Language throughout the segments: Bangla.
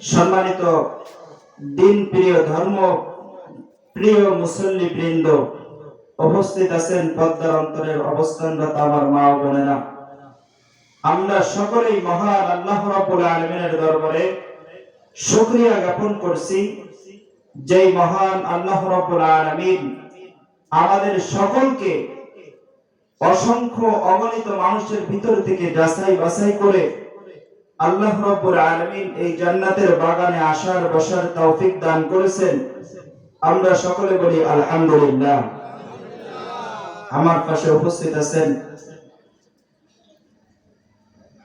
সম্মানিত দিন প্রিয় ধর্ম প্রিয় মুসল্লি বৃন্দ, উপস্থিত আছেন পদ্মার অন্তরের অবস্থানরত আমার মা ও বোনেরা। আমরা সকলেই মহান আল্লাহ রাব্বুল দরবারে শুকরিয়া জ্ঞাপন করছি যেই মহান আল্লাহ রাব্বুল আলামিন আমাদের সকলকে অসংখ্য অগণিত মানুষের ভিতর থেকে যাচাই বাছাই করে আল্লাহ রাব্বুল আলামিন এই জান্নাতের বাগানে আসার বসার তৌফিক দান করেছেন। আমরা সকলে বলি আলহামদুলিল্লাহ। আমার পাশে উপস্থিত আছেন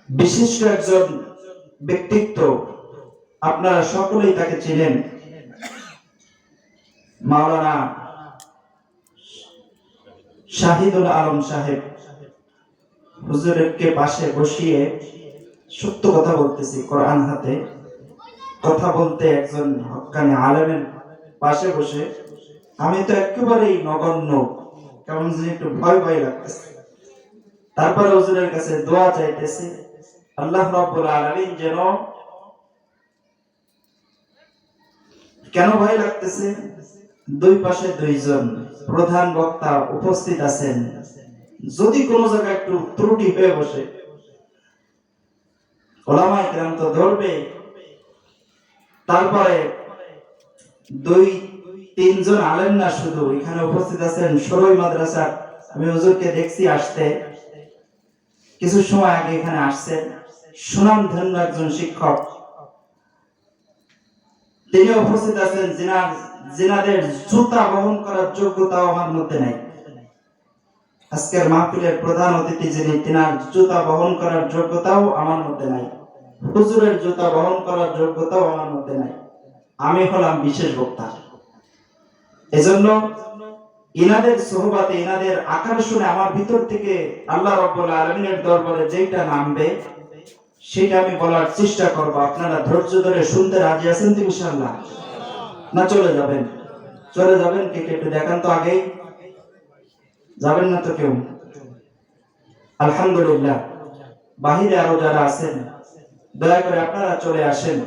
বিশিষ্ট একজন ব্যক্তিত্ব। আপনারা সকলেই তাকে চিনেন। মাওলানা শাহিদুল আলম সাহেব, হুজুরকে পাশে বসিয়ে সত্য কথা বলতেছি কোরআন হাতে। কথা বলতে একজন হক্কানি আলেমের পাশে বসে। আমি তো একেবারেই নগণ্য, কেমন যেন একটু ভয় ভয় লাগতেছে। তারপরে হুজুরের কাছে দোয়া চাইতেছি, আল্লাহ রাব্বুল আলামিন যেন কেন ভয় লাগতেছে? দুই পাশে দুইজন প্রধান বক্তা উপস্থিত আছেন। যদি কোন জায়গায় একটু ত্রুটি হয়ে বসে, ওলামায়ে কেরাম তো ধরবে। তারপরে দুই, তিনজন আলেম না শুধু, এখানে উপস্থিত আছেন সরই মাদ্রাসার আমি হুজুরকে দেখছি আসতে। কিছু সময় আগে এখানে আসছেন সুনাম ধন্য একজন শিক্ষক। তিনি উপস্থিত আছেন জিনার জিনাদের জুতা বহন করার যোগ্যতাও আমার মধ্যে নাই। আজকের মাহফিলের প্রধান অতিথি যিনি, তিনার জুতা বহন করার যোগ্যতাও আমার মধ্যে নাই। হুজুরের জুতা বহন করার যোগ্যতাও আমার মধ্যে নাই। আমি হলাম বিশেষ বক্তা। এজন্য ইনাদের সোহবাতে, ইনাদের আকর্ষণে আমার ভিতর থেকে আল্লাহ রব্বুল আলমিনের দরবারে যেটা নামবে সেটা আমি বলার চেষ্টা করব। আপনারা ধৈর্য ধরে শুনতে রাজি আছেন তো ইনশাআল্লাহ? না চলে যাবেন? চলে যাবেন? কে কে একটু দেখান তো আগেই। যাবেন না তো কেউ? আলহামদুলিল্লাহ। বাহিরে আরও যারা আছেন, দয়া করে আপনারা চলে আসেন।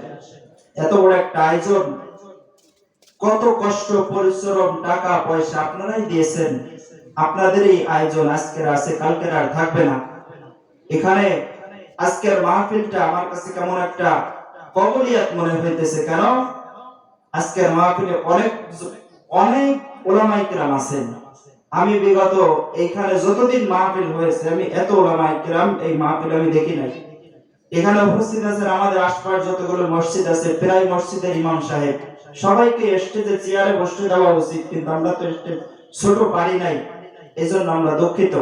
এত বড় একটা আয়োজন। কত কষ্ট, পরিশ্রম, টাকা, পয়সা আপনারাই দিয়েছেন। আপনাদের এই আয়োজন আজকের আছে, কালকের আর থাকবে না। এখানে আজকের মাহফিলটা আমার কাছে কেমন একটা কবলিয়াত মনে হইতেছে। কেন? আজকের মাহফিলে অনেক অনেক ওলামাই কিরাম আছেন। আমি বিগত এইখানে যতদিন মাহফিল হয়েছে, আমি এত ওলামাই কিরাম এই মাহফিল আমি দেখি নাই। এখানে উপস্থিত আছেন আমাদের আশপাশ যতগুলো মসজিদ আছে, প্রায় মসজিদের ইমাম সাহেব। সবাইকে স্টেজে চেয়ারে বসতে দেওয়া উচিত, কিন্তু আমরা তো স্টেজ ছোট পারি নাই, এজন্য আমরা দুঃখিত।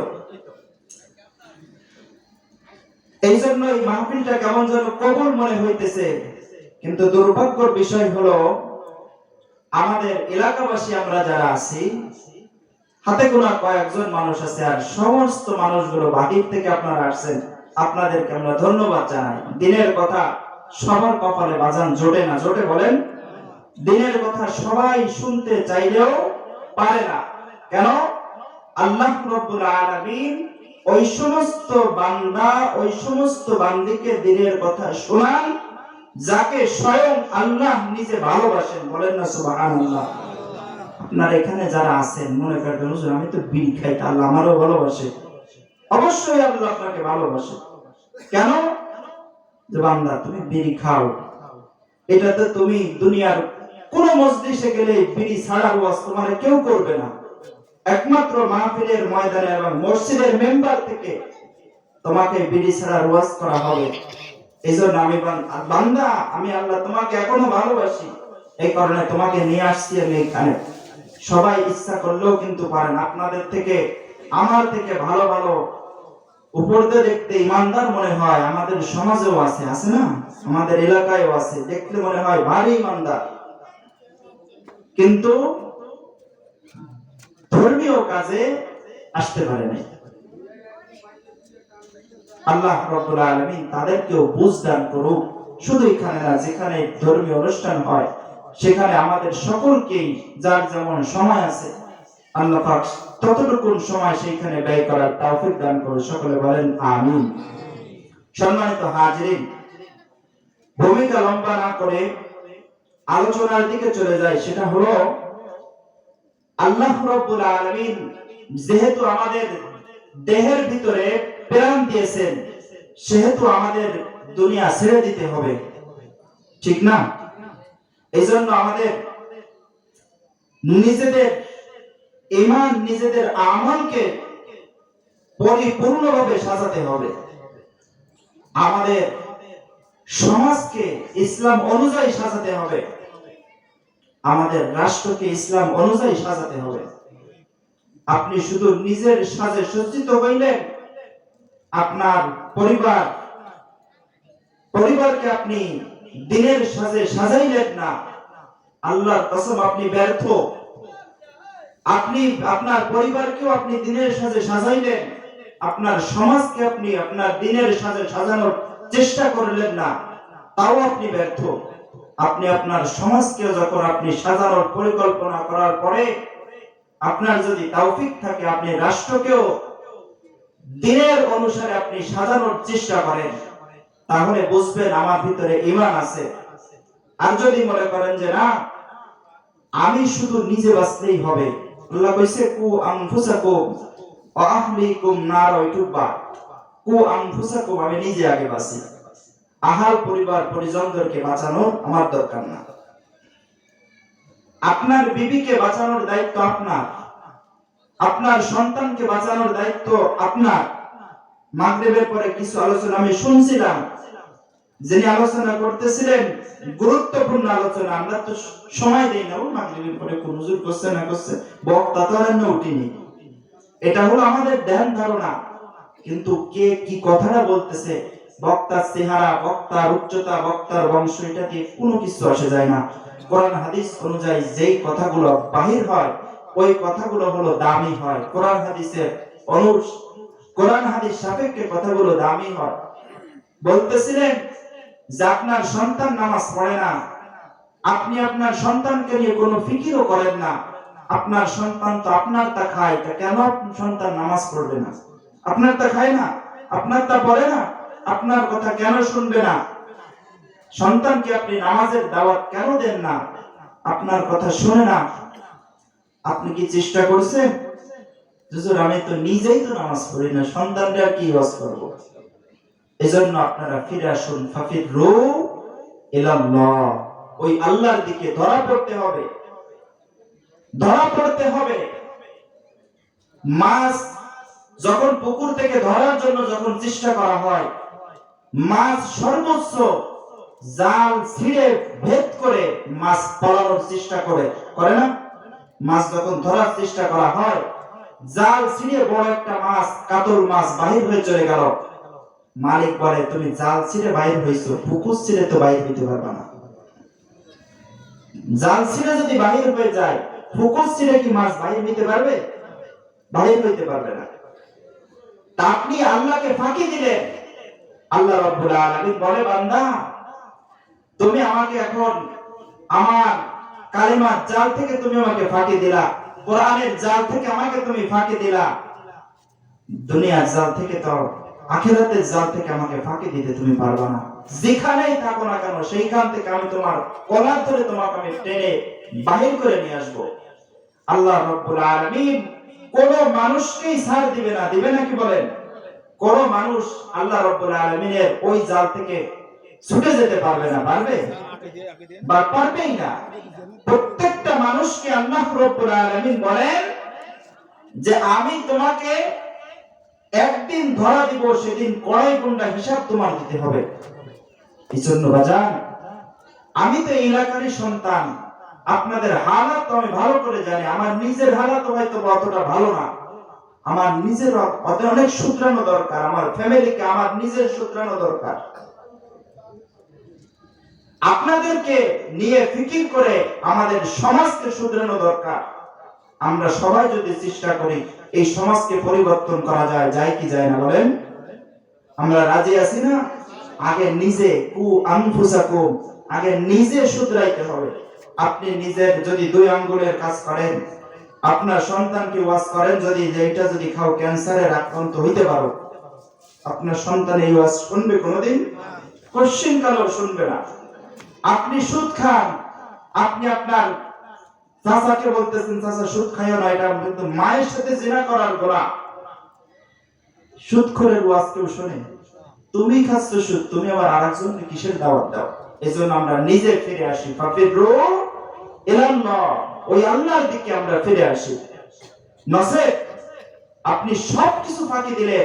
এই জন্য এই মাহফিলটা কেমন যেন কবল মনে হইতেছে, কিন্তু দুর্ভাগ্যর বিষয় হলো আমাদের এলাকাবাসী আমরা যারা আছি, হাতে গোনা কয়েকজন মানুষ আছে আর সমস্ত মানুষগুলো বাহির থেকে আপনারা আসছেন, আপনাদেরকে আমরা ধন্যবাদ জানাই। দিনের কথা সবার কপালে বাজান জোটে না, জোটে বলেন। দিনের কথা সবাই শুনতে চাইলেও পারে না। কেন? আল্লাহ রব্বুল আলামিন ওই সমস্ত বান্দা, ওই সমস্ত বান্দিকে দিনের কথা শোনান যাকে স্বয়ং আল্লাহ নিজে ভালোবাসেন, বলেন না সুবহানাল্লাহ। আপনার এখানে যারা আছেন, মনে করবেন আমি তো বিড়ি খাই, তা আল্লাহ আমারও ভালোবাসে। অবশ্যই আল্লাহ আপনাকে ভালোবাসে। কেন? বান্দা, তুমি বিড়ি খাও। এটাতে তুমি দুনিয়ার কোন মসজিদে গেলে বিড়ি ছাড়ার ওয়াজ তোমার কেউ করবে না। একমাত্র মাহফিলের ময়দানে এবং মসজিদের মেম্বার থেকে তোমাকে বিড়ি ছাড়া ওয়াজ করা হবে। এই আমি বান্দা, আমি আল্লাহ তোমাকে এখনও ভালোবাসি। এই কারণে তোমাকে নিয়ে আসছি আমি এখানে। সবাই ইচ্ছা করলেও কিন্তু পারেন আপনাদের থেকে, আমার থেকে ভালো ভালো উপরতে দেখতে ইমানদার মনে হয়, আমাদের সমাজেও আছে আছে না? আমাদের এলাকায়ও আছে। দেখতে মনে হয় ভারী ইমানদার। কিন্তু ধর্মীয় কাজে আসতে পারে নাই। আল্লাহ রব্বুল আলামিন তাদেরকেও বুঝ দান করুক। শুধু এখানে না, যেখানে ধর্মীয় অনুষ্ঠান হয়, সেখানে আমাদের সকলকেই যার যেমন সময় আছে, আল্লাহ পাক ততটুকুন সময় ব্যয় করার তৌফিক দান করে সকলে বলেন, আমিন। সম্মানিত ভূমিকা লম্বা না করে আলোচনার দিকে চলে যায় সেটা হলো, আল্লাহ রব্বুল আলামিন যেহেতু আমাদের দেহের ভিতরে প্রাণ দিয়েছেন, সেহেতু আমাদের দুনিয়া ছেড়ে দিতে হবে। ঠিক না? এই জন্য আমাদের নিজেদের ইমান নিজেদের আমলকে পরিপূর্ণভাবে সাজাতে হবে। আমাদের সমাজকে ইসলাম অনুযায়ী সাজাতে হবে। আমাদের রাষ্ট্রকে ইসলাম অনুযায়ী সাজাতে হবে। আপনি শুধু নিজের সাজে সজ্জিত হইলেন আপনার পরিবার, পরিবারকে আপনি দিনের সাজে সাজাইলেন না। আল্লাহর কসম আপনি ব্যর্থ। আপনি, আপনার পরিবারকেও আপনি দিনের সাজে সাজাইলেন। আপনার সমাজকে আপনি আপনার দিনের সাজে সাজানোর চেষ্টা করলেন না। তাও আপনি ব্যর্থ। আপনি আপনার সমাজকে যখন আপনি সাজানোর পরিকল্পনা করার পরে আপনার যদি তৌফিক থাকে, আপনি রাষ্ট্রকেও দিনের অনুসারে আপনি সাজানোর চেষ্টা করেন, তাহলে বুঝবেন আমার ভিতরে ইমান আছে। আর যদি মনে করেন যে না, আমি শুধু নিজে বাঁচলেই হবে। আল্লাহ কইছে, কু আপনার বিবিকে বাঁচানোর দায়িত্ব আপনার। আপনার সন্তানকে বাঁচানোর দায়িত্ব আপনার। মাগরিবের পরে কিছু আলোচনা আমি শুনছিলাম। যিনি আলোচনা করতেছিলেন, গুরুত্বপূর্ণ আলোচনা, আমরা তো সময় দেই না, ও মাগরিবের পরে কোন হুজুর করছে না করছে, বক্তা তো আর উঠিনি। এটা হলো আমাদের ধ্যান ধারণা। কিন্তু কে কি কথাটা বলতেছে, বক্তার চেহারা, বক্তার উচ্চতা, বক্তার বংশ, এটা দিয়ে কোনো কিছু আসে যায় না। কোরআন, হাদিস অনুযায়ী যেই কথাগুলো বাহির হয় ওই কথাগুলো হলো দামি হয়। কোরআন হাদিসের অনু কোরআন হাদিস সাপেক্ষে কথাগুলো দামি হয়। বলতেছিলেন যে আপনার সন্তান নামাজ পড়ে না। আপনি আপনার সন্তানকে নিয়ে কোনো ফিকিরও করেন না। আপনার সন্তান তো আপনার তা খায়, তা কেন সন্তান নামাজ পড়বে না? আপনার তা খায় না? আপনার তা পড়ে না? আপনার কথা কেন শুনবে না? সন্তানকে আপনি নামাজের দাওয়াত কেন দেন না? আপনার কথা শুনে না? আপনি কি চেষ্টা করছেন? হুজুর, আমি তো নিজেই তো নামাজ পড়ি না সন্তানটা কি ওয়াজ করব? এজন্য আপনারা ফিরে আসুন, ফাফির রো ইলাল্লাহ ওই আল্লাহর দিকে ধরা পড়তে হবে। ধরা পড়তে হবে। মাছ যখন পুকুর থেকে ধরার জন্য যখন চেষ্টা করা হয়, মাছ সর্বোচ্চ জাল ছিঁড়ে ভেদ করে মাছ পলানোর চেষ্টা করে। করে না? মাছ যখন ধরার চেষ্টা করা হয়, জাল ছিঁড়ে বড় একটা মাছ, কাতল মাছ বাহির হয়ে চলে গেল। মালিক বলে, তুমি জাল ছিঁড়ে বাহির হইছো পুকুর ছিঁড়ে তো বাহির হইতে পারবা না। জাল ছিঁড়ে যদি বাহির হয়ে যায় পুকুর ছিঁড়ে কি মাছ বাহির হইতে পারবে? বাহির হইতে পারবে না। তা আপনি আল্লাহকে ফাঁকি দিলেন। আল্লাহ রব্বুল আলামিন বলে, বান্দা, তুমি আমাকে এখন আমার কালিমার জাল থেকে তুমি আমাকে ফাঁকি দিলা। কোরআনের জাল থেকে আমাকে তুমি ফাঁকি দিলা। দুনিয়ার জাল থেকে তো আখেরাতের জাল থেকে আমাকে ফাঁকি দিতে তুমি পারবা না। যেখানেই থাকো না কেন, সেইখান থেকে আমি তোমার কলার ধরে তোমাকে আমি টেনে বাহির করে নিয়ে আসব। আল্লাহ রব্বুল আলামিন কোন মানুষকেই ছাড় দিবে না। দিবে নাকি বলেন? কোন মানুষ আল্লাহ রব্বুল আলামিনের ওই জাল থেকে ছুটে যেতে পারবে না। পারবে? না। প্রত্যেকটা মানুষকে আল্লাহ বলেন যে আমি তোমাকে একদিন ধরা দিব, সেদিন কড়াই গুন্ডা হিসাব তোমার দিতে হবে। এই জন্য বাজান, আমি তো এলাকারই সন্তান। আপনাদের হালাত আমি ভালো করে জানি, আমার নিজের হালাত হয়তো অতটা ভালো না। আমার নিজের অনেক শুধরানো দরকার, আমার ফ্যামিলিকে আমার নিজের শুধরানো দরকার। আপনাদেরকে নিয়ে ফিকির করে আমাদের সমাজকে শুধরানো দরকার। আমরা সবাই যদি চেষ্টা করি এই সমাজকে পরিবর্তন করা যায় যায় কি যায় না বলেন? আমরা রাজি আছি না? আগে নিজে, কু আনফুসাকু আগে নিজে শুধরাইতে হবে। আপনি নিজের যদি দুই আঙ্গুলের কাজ করেন, আপনার সন্তানকে ওয়াজ করেন, যদি যে যদি খাও ক্যান্সারের আক্রান্ত হইতে পারো। আপনার সন্তান এই ওয়াজ শুনবে কোনোদিন? কোশ্চিন কালও শুনবে না। আপনি সুদ খান। আপনি আপনার চাচাকে বলতেছেন, চাচা, সুদ খাইও না, এটা কিন্তু মায়ের সাথে জিনা করার গোনা। সুদখোরের ওয়াজ কেউ শোনে? তুমি খাচ্ছ সুদ, তুমি আবার আরেকজন কিসের দাওয়াত দাও? এই জন্য আমরা নিজে ফিরে আসি। ওই আল্লাহর দিকে আমরা ফিরে আসি। আপনি সব কিছু ফাঁকি দিলে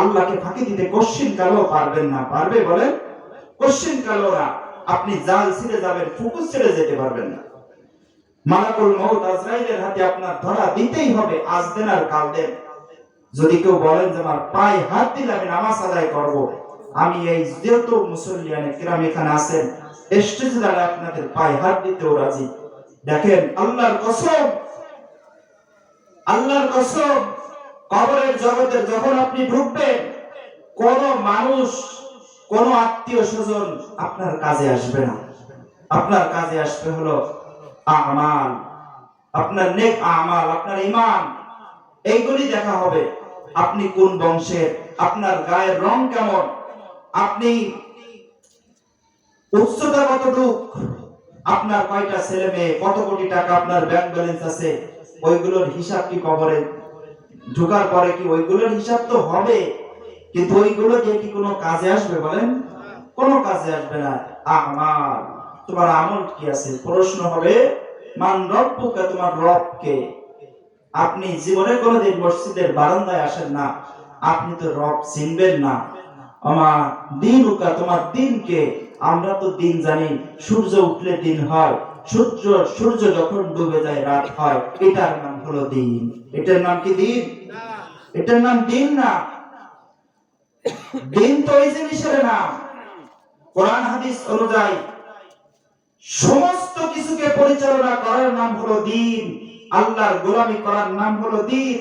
আল্লাহকে ফাঁকি দিতে কোশ্চিন কালো পারবেন না। পারবে বলেন? কোশ্চিন কালো না। আপনি জাল ছিঁড়ে যাবেন, ফুকুস ছেড়ে যেতে পারবেন না। মালাকুল মউত আজরাইলের হাতে আপনার ধরা দিতেই হবে, আজ দেন আর কাল দেন। যদি কেউ বলেন যে আমার পায়ে হাত দিলে আমি নামাজ আদায় করব, আমি এই যেহেতু মুসল্লিয়ানে কিরাম এখানে আছেন স্টেজে দাঁড়ায় আপনাদের পায়ে হাত দিতেও রাজি। দেখেন, আল্লাহর কসম আল্লাহর কসম, কবরের জগতে যখন আপনি ঢুকবেন, কোন মানুষ কোন আত্মীয় স্বজন আপনার কাজে আসবে না। আপনার কাজে আসবে হলো আমাল। আপনার নেক আমাল, আপনার ইমান এইগুলি দেখা হবে। আপনি কোন বংশের, আপনার গায়ের রং কেমন? আপনি উচ্চতা কতটুক? আপনার কয়টা ছেলে মেয়ে? কত কোটি টাকা আপনার ব্যাংক ব্যালেন্স আছে? ওইগুলোর হিসাব কি কবরে? ঢোকার পরে কি ওইগুলোর হিসাব তো হবে? কিন্তু ওইগুলো দিয়ে কি কোনো কাজে আসবে বলেন? কোনো কাজে আসবে না। আমার তোমার আমল কি আছে? প্রশ্ন হবে মান রব্বুকা তোমার রবকে। আপনি জীবনে কোনোদিন মসজিদের বারান্দায় আসেন না। আপনি তো রব চিনবেন না। আমার দিন উকা তোমার দিনকে। আমরা তো দিন জানি সূর্য উঠলে দিন হয়। সূর্য সূর্য যখন ডুবে যায় রাত হয়। এটার নাম হলো দিন। এটার নাম কি দিন? এটার নাম দিন না। দিন তো এই জিনিসের নাম। কোরআন, হাদিস অনুযায়ী সমস্ত কিছুকে পরিচালনা করার নাম হলো দিন। আল্লাহর গোলামি করার নাম হলো দিন।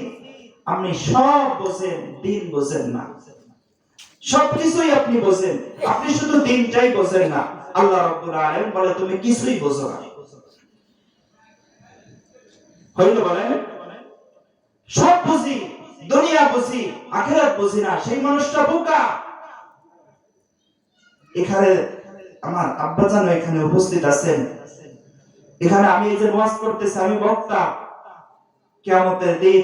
আপনি সব বোঝেন, দিন বোঝেন না। সবকিছুই আপনি বোঝেন। আপনি শুধু দিনটাই বোঝেন না। আল্লাহ রাব্বুল আলামিন বলে, তুমি কিছুই বোঝো না। হইল বলে সব বুঝি। দুনিয়া বুঝি, আখেরাত বুঝি না, সেই মানুষটা বোকা। এখানে আমার আব্বা জানো এখানে উপস্থিত আছেন। এখানে আমি এই যে ওয়াজ করতেছি, আমি বক্তা। কিয়ামতের দিন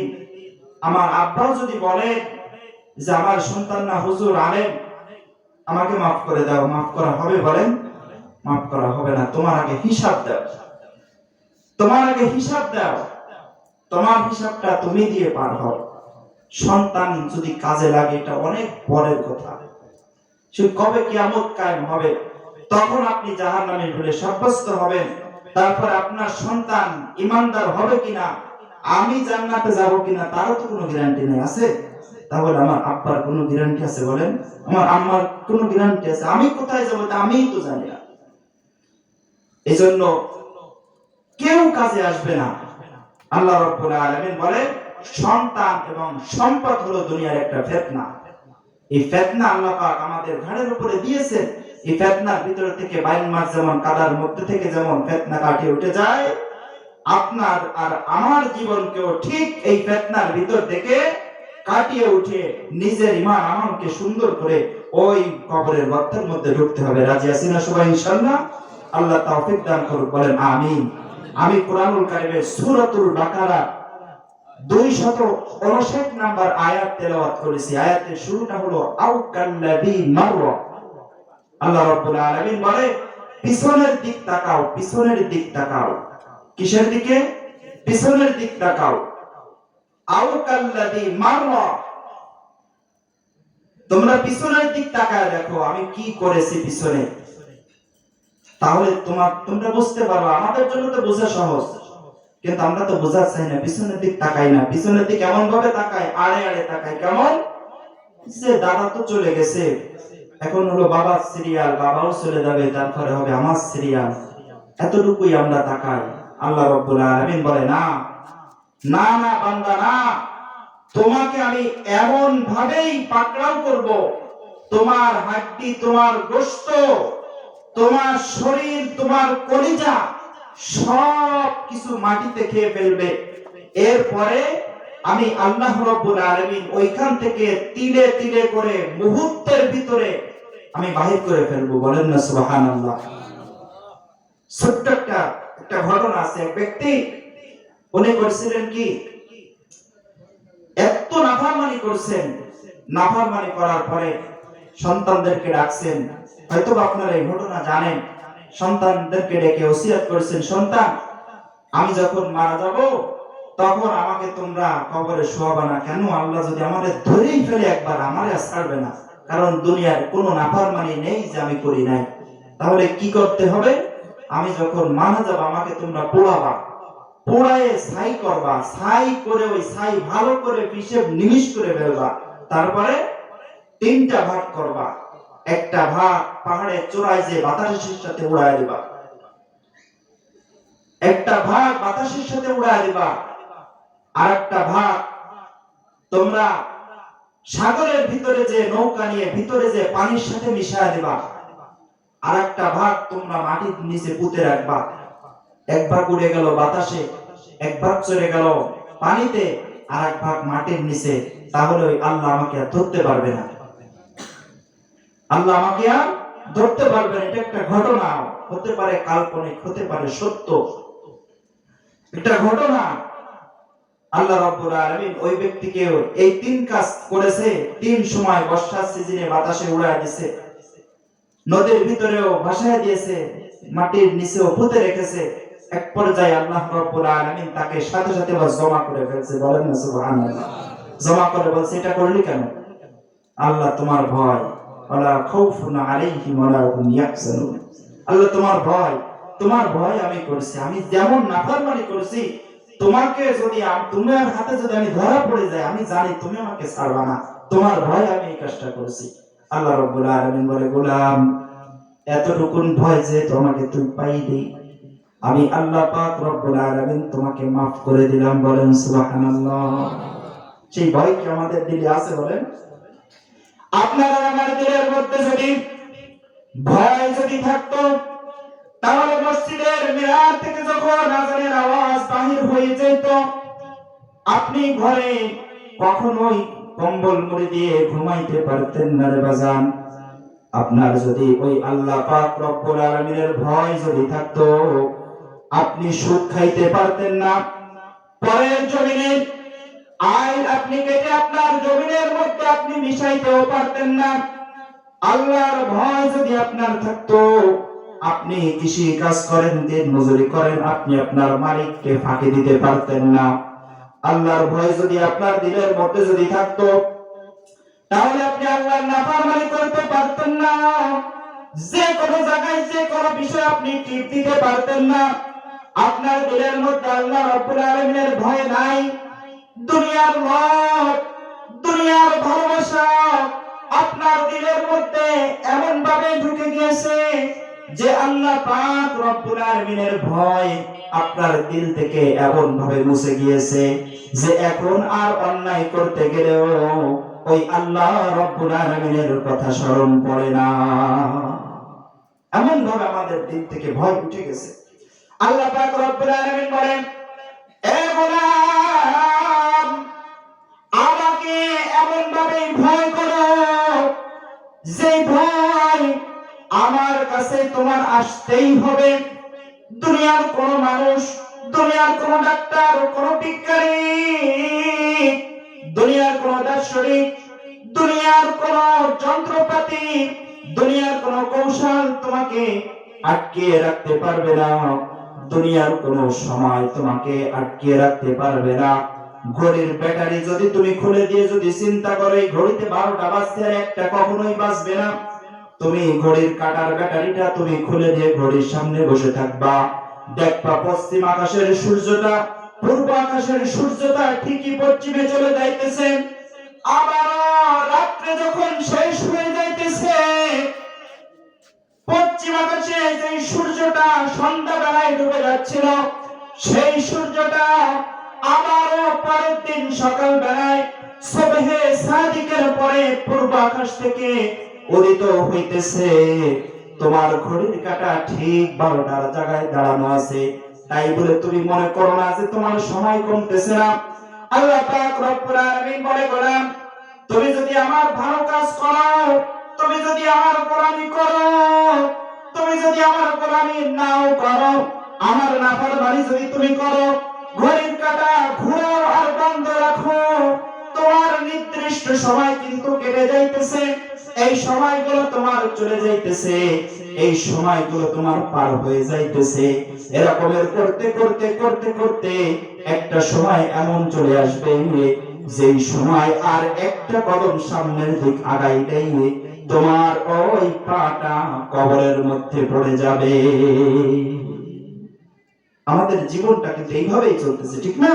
আমার আব্বাও যদি বলে যে আমার সন্তান না হুজুর আলেম, আমাকে মাফ করে দাও, মাফ করা হবে বলেন? মাফ করা হবে না, তোমার আগে হিসাব দাও। তোমার আগে হিসাব দাও। তোমার হিসাবটা তুমি দিয়ে পার হও। সন্তান যদি কাজে লাগে, এটা অনেক পরের কথা। সে কবে কিয়ামত কায়েম হবে? তখন আপনি জাহান নামে ভুলে সাব্যস্ত হবেন। তারপর আপনার সন্তান ইমানদার হবে কিনা? আমি জান্নাতে যাব কিনা, তারও তো কোনো গ্যারান্টি নেই, আছে? তাহলে আমার আব্বার কোনো গ্যারান্টি আছে বলেন? আমার আম্মার কোনো গ্যারান্টি আছে? আমি কোথায় যাব তা আমিই তো জানি না। এই জন্য কেউ কাজে আসবে না। আল্লাহ রব্বুল আলামিন বলে সন্তান এবং সম্পদ হলো দুনিয়ার একটা ফেতনা। এই ফেতনা আল্লাহ পাক আমাদের ঘাড়ের উপরে দিয়েছেন। এই ফেতনার ভিতর থেকে বাইন মাস যেমন কাদার মধ্যে থেকে যেমন ফেতনা কাটিয়ে উঠে যায়, আপনার আর আমার জীবনকেও ঠিক এই ফেতনার ভিতর থেকে কাটিয়ে উঠে নিজের ইমান আমানকে সুন্দর করে ওই কবরের গর্তের মধ্যে ঢুকতে হবে। রাজি আছি না সবাই ইনশাআল্লাহ? আল্লাহ তাওফিক দান করুক, বলেন আমিন। আমি কোরআনুল কারিমের সূরাতুল বাকারা দুই শত উনষাট নাম্বার আয়াত তেলাওয়াত করেছি। আয়াতের শুরুটা হলো মাররা আল্লাহ রাব্বুল আলামিন বলে, পিছনের দিক তাকাও, পিছনের দিক তাকাও। কিসের দিকে? পিছনের দিক তাকাও। মাররা তোমরা পিছনের দিক তাকায় দেখো, আমি কি করেছি পিছনে? তাহলে তোমার, তোমরা বুঝতে পারো আমাদের জন্য তো বোঝা সহজ। কিন্তু আমরা তো বোঝা চাই না, পিছনের দিক তাকাই না। পিছনের দিক এমন ভাবে তাকাই আড়ে আড়ে তাকাই কেমন? যে দাদা তো চলে গেছে। এখন হলো বাবার সিরিয়াল বাবাও চলে যাবে, তারপরে হবে আমার সিরিয়াল এতটুকুই আমরা তাকাই। আল্লাহ রব্বুল আলামিন বলে, না না না, বান্দা, না। তোমাকে আমি এমন ভাবেই পাকড়াও করব। তোমার হাড্ডি, তোমার গোশত, তোমার শরীর, তোমার কলিজা সব কিছু মাটিতে খেয়ে ফেলবে। এরপরে আমি আল্লাহ রব্বুল আলামিন ওইখান থেকে তিলে তিলে করে মুহূর্তের ভিতরে আমি বাহির করে ফেলব। বলেন না, সুবহানাল্লাহ। ছোট্ট একটা একটা ঘটনা আছে। এক ব্যক্তি উনি করছিলেন কি, এত নাফরমানি করছেন। নাফরমানি করার পরে সন্তানদেরকে ডাকছেন। হয়তো আপনারা এই ঘটনা জানেন। সন্তানদেরকে ডেকে ওসিয়াত করছেন, সন্তান, আমি যখন মারা যাব, তখন আমাকে তোমরা কবরে শোয়াবে না কেন? আল্লাহ যদি আমাদের ধরেই ফেলে, একবার আমারে ছাড়বে না। কারণ দুনিয়ার কোনো নাফরমানি নেই যে আমি করি নাই। তাহলে কি করতে হবে? আমি যখন মারা যাব, আমাকে তোমরা পোড়াবা। পোড়ায়ে ছাই করবা। ছাই করে ওই ছাই ভালো করে পিষে নিমিশ করে ফেলবা। তারপরে তিনটা ভাগ করবা। একটা ভাগ পাহাড়ের চূড়ায় যে বাতাসের সাথে উড়ায় দিবা। একটা ভাগ বাতাসের সাথে উড়ায় দিবা। আর একটা ভাগ তোমরা সাগরের ভিতরে যে নৌকা নিয়ে ভিতরে যে পানির সাথে মিশায় দিবা। আর একটা ভাগ তোমরা মাটির নিচে পুঁতে রাখবা। এক ভাগ উড়ে গেল বাতাসে এক ভাগ চলে গেল পানিতে আর এক ভাগ মাটির নিচে। তাহলে আল্লাহ আমাকে আর ধরতে পারবে না। আল্লাহ আমাকে আর ধরতে পারবে না। এটা একটা ঘটনা। হতে পারে কাল্পনিক, হতে পারে সত্য। একটা ঘটনা। আল্লাহ রাব্বুল আলামিন ওই ব্যক্তিকে এই তিন কাজ করেছে। তিন সময় বর্ষার সিজনে বাতাসে উড়ায় দিয়েছে নদীর ভিতরেও ভাসায় দিয়েছে। মাটির নিচেও পুঁতে রেখেছে। এক পর্যায়ে আল্লাহ রাব্বুল আলামিন তাকে সাথে সাথে জমা করে ফেলছে। বলেন না জমা করে বলছে, এটা করলি কেন? আল্লাহ, তোমার ভয়। আল্লাহ, তোমার ভয় তোমার ভয় আমি করছি। আমি যেমন করছি, তোমাকে যদি তোমার হাতে যদি আমি ধরা পড়ে যাই আমি জানি তুমি আমাকে ছাড়বা না। তোমার ভয় আমি এই কাজটা আল্লাহ বলে, গোলাম, এতটুকুন ভয় যে তোমাকে তুই পাইলি। আমি আল্লাহ পাক রব্বুল আলামিন তোমাকে মাফ করে দিলাম, বলেন সুবহানাল্লাহ। সেই ভয় কি আমাদের দিলে আছে বলেন? আপনার আমার দিলের মধ্যে যদি ভয় যদি থাকতো, তাহলে মসজিদের মিনার থেকে যখন আজানের আওয়াজ বাহির হয়ে যেত, আপনি ঘরে কখনোই কম্বল মুড়ি দিয়ে ঘুমাইতে পারতেন না রে বাজান। আপনার যদি ওই আল্লাহ পাক রব্বুল আলামিনের ভয় যদি থাকতো, আপনি সুখ খাইতে পারতেন না। পরের জমিনে আইন আপনি কেটে আপনার জমিনের মধ্যে আপনি মিশাইতেও পারতেন না। আল্লাহর ভয় যদি আপনার থাকতো, আপনি কৃষি কাজ করেন, দিন মজুরি করেন, আপনি আপনার মালিককে ফাঁকি দিতে পারতেন না। আল্লাহর ভয় যদি আপনার দিলের মধ্যে যদি থাকতো, তাহলে আপনি আল্লাহর নাফরমানি করতে পারতেন না। যে কোনো জায়গায় যে কোনো বিষয় আপনি টিপ দিতে পারতেন না। আপনার দিলের মধ্যে আল্লাহ রব্বুল আলামিনের ভয় নাই। দুনিয়ার লোভ দুনিয়ার ভালোবাসা আপনার দিলের মধ্যে এমন ভাবে ঢুকে গিয়েছে যে আল্লাহ পাক রব্বুল আলামিনের ভয় আপনার দিল থেকে এমন ভাবে মুছে গিয়েছে যে এখন আর অন্যায় করতে গেলেও ওই আল্লাহ রব্বুল আলামিনের কথা স্মরণ পড়ে না। এমন ভাবে আমাদের দিল থেকে ভয় উঠে গেছে। আল্লাহ পাক রব্বুল আলামিন বলেন, এ গোলাম এমন ভাবে ভয় করো যে ভয় আমার কাছে তোমার আসতেই হবে। দুনিয়ার কোন মানুষ, দুনিয়ার কোন ডাক্তার, কোন বিজ্ঞানী, দুনিয়ার কোন দার্শনিক, দুনিয়ার কোন যন্ত্রপাতি, দুনিয়ার কোন কৌশল তোমাকে আটকে রাখতে পারবে না। দুনিয়ার কোন সময় তোমাকে আটকে রাখতে পারবে না। ঘড়ির ব্যাটারি যদি তুমি খুলে দিয়ে যদি চিন্তা করো, এই ঘড়িতে বারোটা আর একটা কখনোই বাজবে না। তুমি ঘড়ির কাটার ব্যাটারিটা তুমি খুলে দিয়ে ঘড়ির সামনে বসে থাকবা। দেখবা পশ্চিম আকাশের সূর্যটা পূর্ব আকাশের সূর্যটা ঠিকই পশ্চিমে চলে যাইতেছে। আবার রাত্রে যখন শেষ হয়ে যাইতেছে, পশ্চিম আকাশে যে সূর্যটা সন্ধ্যা বেলায় ডুবে যাচ্ছিল, সেই সূর্যটা আবারও পরের দিন সকাল বেলায় সবেহে সাদিকের পরে পূর্ব আকাশ থেকে উদিত হইতেছে। তোমার ঘড়ির কাটা ঠিক বারোটার জায়গায় দাঁড়ানো আছে। তাই বলে তুমি মনে করো না যে তোমার সময় কমতেছে না। আল্লাহ পাক রব্বুল আলামিন বলে গোলাম, তুমি যদি আমার ভালো কাজ করো তুমি যদি আমার গোলামি করো, তুমি যদি আমার গোলামি নাও করো, আমার নাফরমানি যদি তুমি করো ঘড়ির কাটা ঘুরো আর বন্ধ রাখো। তোমার নির্দিষ্ট সময় কিন্তু কেটে যাইতেছে। এই সময়গুলো তোমার চলে যাইতেছে। এই সময়গুলো তোমার পার হয়ে যাইতেছে। এরকমের করতে করতে করতে করতে একটা সময় এমন চলে আসবে যেই সময় আর একটা কদম সামনের দিক আগাই আগাইলেই তোমার ওই পাটা কবরের মধ্যে পড়ে যাবে। আমাদের জীবনটা কিন্তু এইভাবেই চলতেছে, ঠিক না?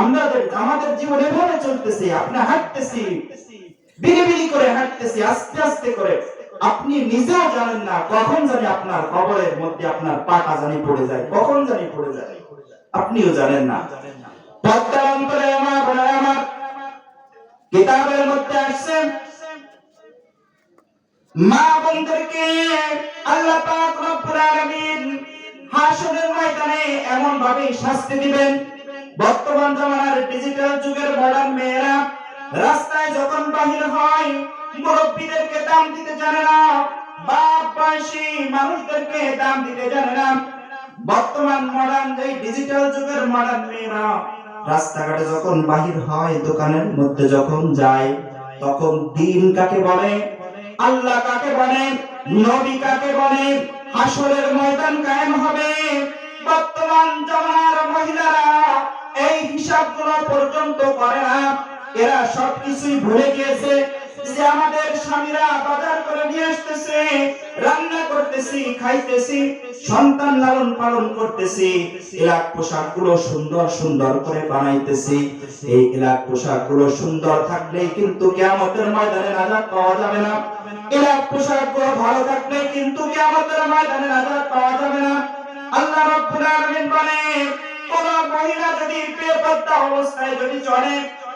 আমাদের আমাদের জীবন এভাবে চলতেছে আপনি হাঁটতেছি বিড়ি করে হাঁটতেছি, আস্তে আস্তে করে। আপনি নিজেও জানেন না কখন জানি আপনার কবরের মধ্যে আপনার পাটা জানি পড়ে যায়, কখন জানি পড়ে যায়। আপনিও জানেন না। কিতাবের মধ্যে আসছে, মা বোনদেরকে আল্লাহ পাক রব্বুল আলামিন হাসরের ময়দানে এমন ভাবে শাস্তি দিবেন। বর্তমান জামানার ডিজিটাল যুগের মডার্ন মেয়েরা রাস্তায় যখন বাহির হয়, মুরব্বীদেরকে দাম দিতে জানে না বাপ বয়সী মানুষদেরকে দাম দিতে জানে না। বর্তমান মডার্ন এই ডিজিটাল যুগের মডার্ন মেয়েরা রাস্তাঘাটে যখন বাহির হয়, দোকানের মধ্যে যখন যায়, তখন দিন কাকে বলে? আল্লাহ কাকে বলে? নবী কাকে বলে? হাসরের ময়দান কায়েম হবে। বর্তমান জমানার মহিলারা এই হিসাবগুলো পর্যন্ত করে না। এরা সবকিছুই ভুলে গিয়েছে। যে আমাদের স্বামীরা বাজার করে নিয়ে আসতেছে, রান্না করতেছি, খাইতেছি, সন্তান লালন পালন করতেছি, এলাক পোশাকগুলো সুন্দর সুন্দর করে বানাইতেছি। এই এলাক পোশাকগুলো সুন্দর থাকলেই কিন্তু কেয়ামতের ময়দানে নাজাত পাওয়া যাবে না। এলাক পোশাকগুলো ভালো থাকলে কিন্তু কেয়ামতের ময়দানে নাজাত পাওয়া যাবে না। আল্লাহ রাব্বুল আলামিন বলে কোন মহিলা যদি বেপত্তা অবস্থায় যদি চলে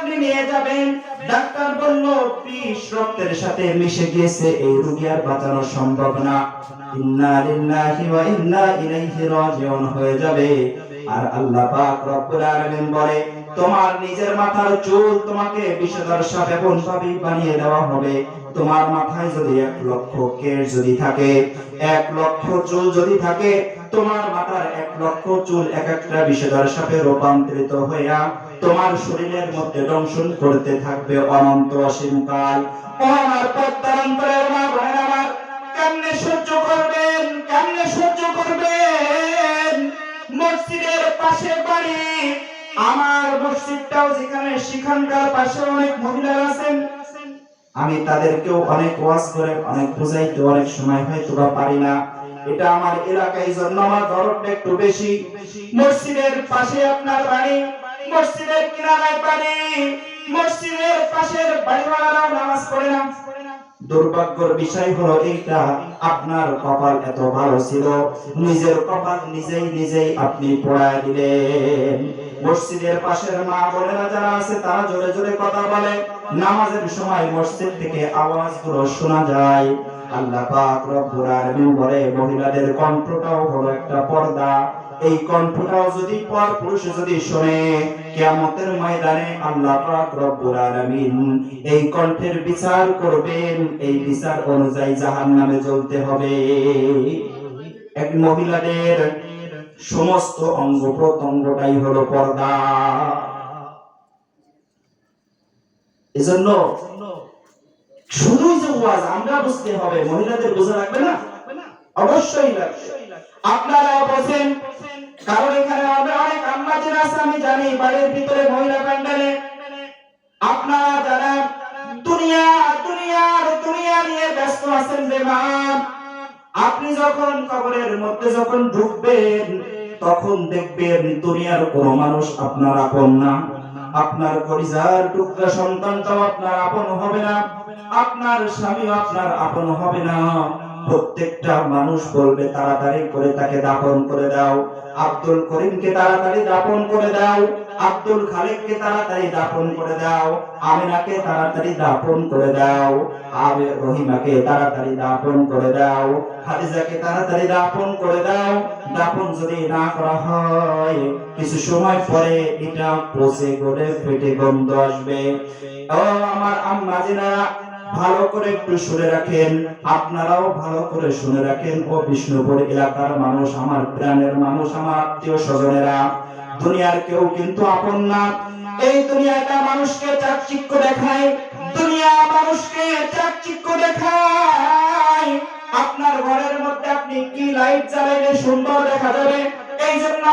আপনি নিয়ে যাবেন। ডাক্তার বলল, বিষ রক্তের সাথে মিশে গিয়েছে, এই রোগী আর বাঁচানো সম্ভব না। ইন্না লিল্লাহি ওয়া ইন্না ইলাইহি রাজিউন হয়ে যাবে। আর আল্লাহ পাক রব্বুল আলামিন বলে, তোমার নিজের মাথার চুল তোমাকে বিষধর সাপ এমন ভাবে বানিয়ে দেওয়া হবে। তোমার মাথায় যদি এক লক্ষ কেশ যদি থাকে, এক লক্ষ চুল যদি থাকে, তোমার মাথার এক লক্ষ চুল এক একটা বিষধর সাপে রূপান্তরিত হইয়া তোমার শরীরের মধ্যে দংশন করতে থাকবে অনন্ত অসীম কাল। আমার মা বোনের আমার, কেমনে সহ্য করবেন? কেমনে সহ্য করবেন? মসজিদের পাশে বাড়ি, আমার মসজিদটাও যেখানে, সেখানকার পাশে অনেক মহিলারা আছেন। আমি তাদেরকেও অনেক ওয়াজ করে, অনেক বুঝাইতে অনেক সময় হয়তো বা পারি না। এটা আমার এলাকায় জন্য আমার দরদটা একটু বেশি। মসজিদের পাশে আপনার বাড়ি মসজিদের কিনারায় বাড়ি মসজিদের পাশের বাড়িওয়ালারাও নামাজ পড়ে না। দুর্ভাগ্যের বিষয় হলো এইটা, আপনার কপাল এত ভালো ছিল, নিজের কপাল নিজেই নিজেই আপনি পড়ায় দিলেন। মসজিদের পাশের মা বোনেরা যারা আছে, তারা জোরে জোরে কথা বলে। নামাজের সময় মসজিদ থেকে আওয়াজগুলো শোনা যায়। আল্লাহ পাক রব্বুল আলামিন বলে, মহিলাদের কণ্ঠটাও হলো একটা পর্দা। এই কণ্ঠটাও যদি পর পুরুষ যদি শোনে, কিয়ামতের ময়দানে আল্লাহ পাক রব্বুল আলামিন এই কণ্ঠের বিচার করবেন। এই বিচার অনুযায়ী জাহান্নামে জ্বলতে হবে। এক মহিলাদের সমস্ত অঙ্গ প্রত্যঙ্গটাই হলো পর্দা। এজন্য শুধুই যে ওয়াজ, আমরা বুঝতে হবে, মহিলাদের বোঝা লাগবে না? অবশ্যই লাগবে। আপনারা বোঝেন কারণ এখানে আমরা অনেক আম্মাজিন আছে, আমি জানি, বাড়ির ভিতরে মহিলা প্যান্ডেলে। আপনারা যারা দুনিয়া দুনিয়ার দুনিয়া নিয়ে ব্যস্ত আছেন যে মা, আপনি যখন কবরের মধ্যে যখন ঢুকবেন, তখন দেখবেন দুনিয়ার কোন মানুষ আপনার আপন না। আপনার পরিজার টুকরা সন্তানটাও আপনার আপন হবে না। আপনার স্বামী আপনার আপন হবে না। প্রত্যেকটা মানুষ বলবে, তাড়াতাড়ি করে তাকে দাপন করে দাও। আব্দুল করিমকে তাড়াতাড়ি দাপন করে দাও। আব্দুল খালেককে তাড়াতাড়ি দাপন করে দাও। আমিনাকে তাড়াতাড়ি দাপন করে দাও। আবে রহিমাকে তাড়াতাড়ি দাপন করে দাও। খাদিজাকে তাড়াতাড়ি দাপন করে দাও। দাপন যদি না করা হয়, কিছু সময় পরে এটা পচে গড়ে ফেটে গন্ধ আসবে। ও আমার আম্মা জিনারা ভালো করে একটু শুনে রাখেন। আপনারাও ভালো করে শুনে রাখেন। ও বিষ্ণুপুর এলাকার মানুষ আমার, প্রাণের মানুষ আমার আত্মীয় স্বজনেরা। দুনিয়ার কেউ কিন্তু আপন না। এই দুনিয়াটা মানুষকে চাকচিক্য দেখায়। দুনিয়া মানুষকে চাকচিক্য দেখায়। আপনার ঘরের মধ্যে আপনি কি লাইট জ্বালাইলে সুন্দর দেখা যাবে? এই জন্য